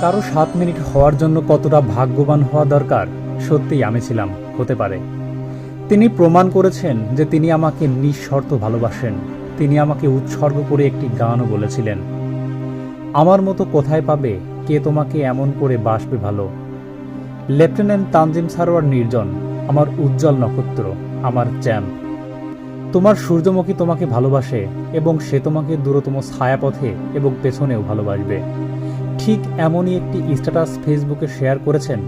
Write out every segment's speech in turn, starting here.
কারও সাত মিনিট হওয়ার জন্য কতটা ভাগ্যবান হওয়া দরকার, সত্যিই আমি ছিলাম, হতে পারে। তিনি প্রমাণ করেছেন যে তিনি আমাকে নিঃশর্ত ভালোবাসেন। তিনি আমাকে উৎসর্গ করে একটি গানও বলেছিলেন। আমার মতো কোথায় পাবে, কে তোমাকে এমন করে বাসবে ভালো? লেফটেন্যান্ট তানজিম সারোয়ার নির্জন, আমার উজ্জ্বল নক্ষত্র, আমার চ্যাম্প। তোমার সূর্যমুখী তোমাকে ভালোবাসে, এবং সে তোমাকে দূরতম ছায়াপথে এবং পেছনেও ভালোবাসবে। ঠিক এমনই একটি স্ট্যাটাস ফেসবুকে শেয়ার করেছেন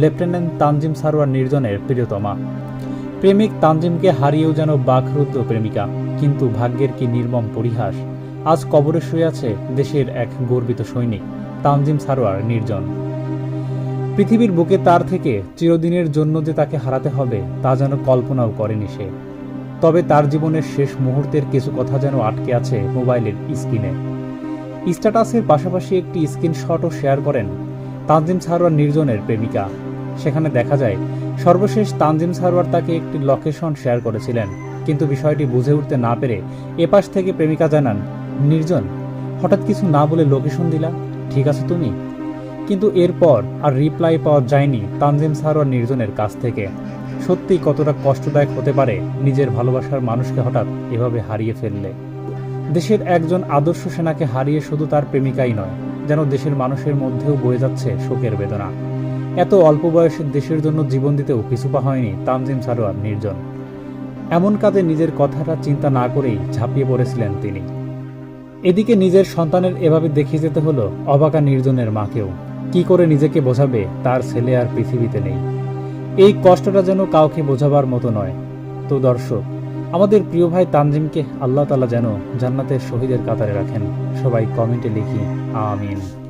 লেফটেন্যান্ট তানজিম সারোয়ার নির্জনের প্রিয়তমা। প্রেমিক তানজিমকে হারিয়েও যেন বাকরুদ্ধ প্রেমিকা, কিন্তু ভাগ্যের কি নির্মম পরিহাস? আজ কবরে শুয়ে আছে দেশের এক গর্বিত সৈনিক, তানজিম সারোয়ার নির্জন। পৃথিবীর বুকে তার থেকে চিরদিনের জন্য যে তাকে হারাতে হবে, তা যেন কল্পনাও করেনি সে। তবে তার জীবনের শেষ মুহূর্তের কিছু কথা যেন আটকে আছে মোবাইলের স্ক্রিনে। স্ট্যাটাসের পাশাপাশি একটি স্ক্রিনশটও শেয়ার করেন তানজিম সারোয়ার নির্জনের প্রেমিকা। সেখানে দেখা যায়, সর্বশেষ তানজিম সারোয়ার তাকে একটি লোকেশন শেয়ার করেছিলেন। কিন্তু বিষয়টি বুঝে উঠতে না পেরে এপাশ থেকে প্রেমিকা জানান, নির্জন, হঠাৎ কিছু না বলে লোকেশন দিলা? ঠিক আছে তুমি? কিন্তু এরপর আর রিপ্লাই পাওয়া যায়নি তানজিম সারোয়ার নির্জনের কাছ থেকে। সত্যি কতটা কষ্টদায়ক হতে পারে নিজের ভালোবাসার মানুষকে হঠাৎ এভাবে হারিয়ে ফেললে। দেশের একজন আদর্শ সেনাকে হারিয়ে শুধু তার প্রেমিকাই নয়, যেন দেশের মানুষের মধ্যেও বয়ে যাচ্ছে শোকের বেদনা। এত অল্প বয়সে দেশের জন্য জীবন দিতেও পিছুপা হয়নি তানজিম সারোয়ার নির্জন। এমন কাজে নিজের কথাটা চিন্তা না করেই ঝাঁপিয়ে পড়েছিলেন তিনি। এদিকে নিজের সন্তানের এভাবে দেখিয়ে যেতে হলো অবাকা নির্জনের মাকেও। কি করে নিজেকে বোঝাবে তার ছেলে আর পৃথিবীতে নেই। এই কষ্টটা যেন কাউকে বোঝাবার মতো নয়। তো দর্শক আমাদের প্রিয় ভাই তানজিমকে আল্লাহ তালা যেন জান্নাতের শহীদের কাতারে রাখেন। সবাই কমেন্টে লিখি, আমিন।